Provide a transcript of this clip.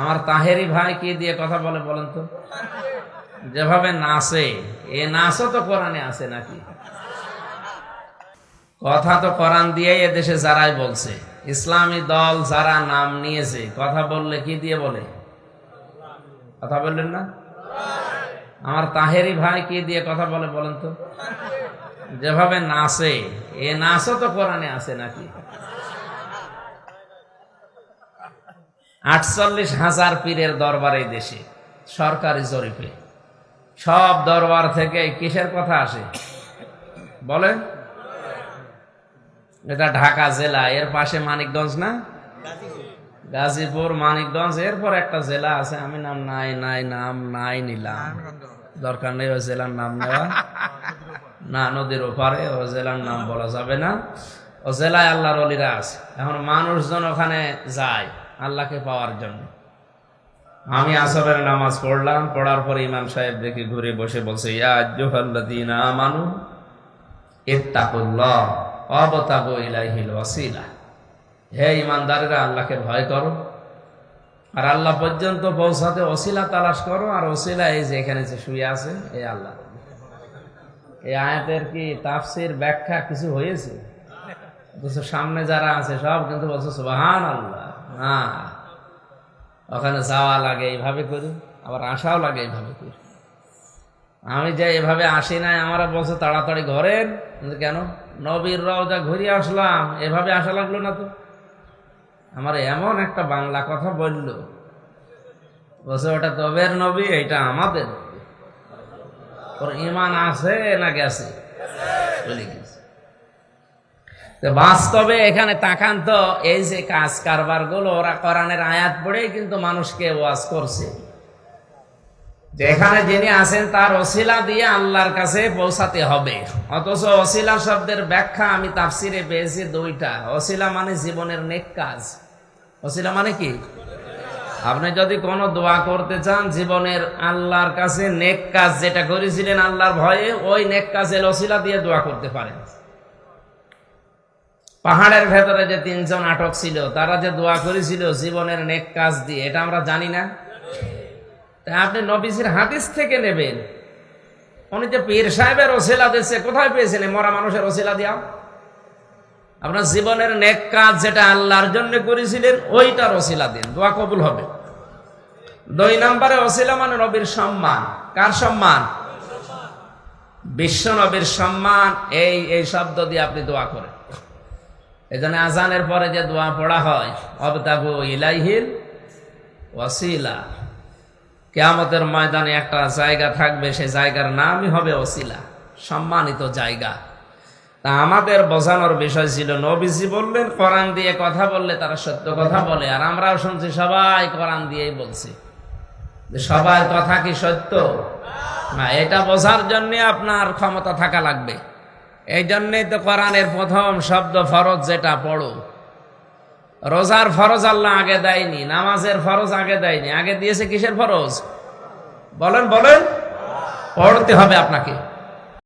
আমার তাহেরি ভাই কি দিয়ে কথা বলে বলেন তো? যেভাবে নাচে, এ নাচও তো কোরআনে আছে নাকি? কথা তো কোরআন দিয়েই এদেশে যারাই বলছে। ইসলামী দল যারা নাম নিয়েছে, কথা বললে কি দিয়ে বলে? কথা বললেন না? আমার তাহেরি ভাই কি দিয়ে কথা বলে বলেন তো? যেভাবে নাচে, এ নাচও তো কোরআনে আছে নাকি? আটচল্লিশ হাজার পীরের দরবার এই দেশে, সরকারি জরিপে। সব দরবার থেকে কিসের কথা আসে? বলে এটা ঢাকা জেলা, এর পাশে মানিকগঞ্জ না? গাজীপুর, মানিকগঞ্জ, এরপর একটা জেলা আছে, আমি নাম নাই নাই, নাম নাই নিলাম। দরকার নেই, ওই জেলার নাম নেওয়া। না, নদীর ওপারে, ও জেলার নাম বলা যাবে না। ও জেলায় আল্লাহর অলিরা আছে। এখন মানুষজন ওখানে যায়। আল্লাহকে পাওয়ার জন্য। আমি আসরের নামাজ পড়লাম, পড়ার পরে ইমাম সাহেব দেখে ঘুরে বসে বলছে আমানু, ইত্তাকুল্লাহ ওয়াবতাগু ইলাইহিল ওয়াসিলা। হে ইমানদারেরা, আল্লাহকে ভয় করো। আর আল্লাহ পর্যন্ত পৌঁছাতে ওসিলা তালাশ করো, আর ওসিলা এই যে এখানে যে শুয়ে আছে এই আল্লাহ। এই আয়াতের কি তাফসির ব্যাখ্যা কিছু হয়েছে? সামনে যারা আছে সব কিন্তু বলছে সুবাহান আল্লাহ না ওখানে যাওয়া লাগে এইভাবে করি, আবার আসাও লাগে এইভাবে করি। আমি যে এভাবে আসি নাই, আমরা বলছে তাড়াতাড়ি ঘরের কেন? নবীর রওজা ঘুরিয়ে আসলাম, এভাবে আসা লাগল না তো। আমার এমন একটা বাংলা কথা বলল, বলছে, ওটা তবের নবী, এটা আমাদের ওর ইমান আছে না গেছে? তো বাস্তবে এখানে তাকান তো, এই যে কাজ কারবারগুলো ওরা কোরআনের আয়াত পড়েই কিন্তু মানুষকে ওয়াজ করছে। যেখানে যিনি আছেন তার অশিলা দিয়ে আল্লাহর কাছে পৌঁছাতে হবে। অথচ অশিলা শব্দের ব্যাখ্যা আমি তাফসিরে পেয়েছি দুইটা। অশিলা মানে জীবনের নেক কাজ। অশিলা মানে কি? আপনি যদি কোনো দোয়া করতে চান, জীবনের আল্লাহর কাছে নেক কাজ যেটা করেছিলেন আল্লাহর ভয়ে, ওই নেক কাজের অশিলা দিয়ে দোয়া করতে পারেন। পাহাড়ের ভেতরে যে তিনজন আটক ছিল, তারা যে দোয়া করেছিল, জীবনের নেক কাজ দিয়ে, এটা আমরা জানি না। তাই আপনি নবীজির হাদিস থেকে নেবেন। উনি যে পীর সাহেবের ওসিলা দিচ্ছে কোথায় পেয়েছেন মরা মানুষের ওসিলা দিয়া? আপনার জীবনের নেক কাজ যেটা আল্লাহর জন্য করেছিলেন, ওইটার ওসিলা দিন, দোয়া কবুল হবে। দুই নম্বরে ওসিলা মানে নবীর সম্মান। কার সম্মান? বিশ্ব নবীর সম্মান, এই এই শব্দ দিয়ে আপনি দোয়া করেন। জন্য আজানের পরে যে দোয়া পড়া হয় অবতাবু ইলাইহিল ওয়াসিলা। কেয়ামতের ময়দানে একটা জায়গা থাকবে, সেই জায়গার নামই হবে ওসিলা, সম্মানিত জায়গা। তা আমাদের বোঝানোর বিষয় ছিল, নবীজি বললেন, কোরআন দিয়ে কথা বললে তারা সত্য কথা বলে। আর আমরাও শুনছি, সবাই কোরআন দিয়েই বলছি। যে সবার কথা কি সত্য? না, এটা বোঝার জন্য আপনার ক্ষমতা থাকা লাগবে। এই জন্যই তো কোরআনের প্রথম শব্দ ফরজ যেটা পড়ো। রোজার ফরজ আল্লাহ আগে দেয়নি, নামাজের ফরজ আগে দেয়নি। আগে দিয়েছে কিসের ফরজ? বলেন বলেন। পড়তে হবে আপনাকে।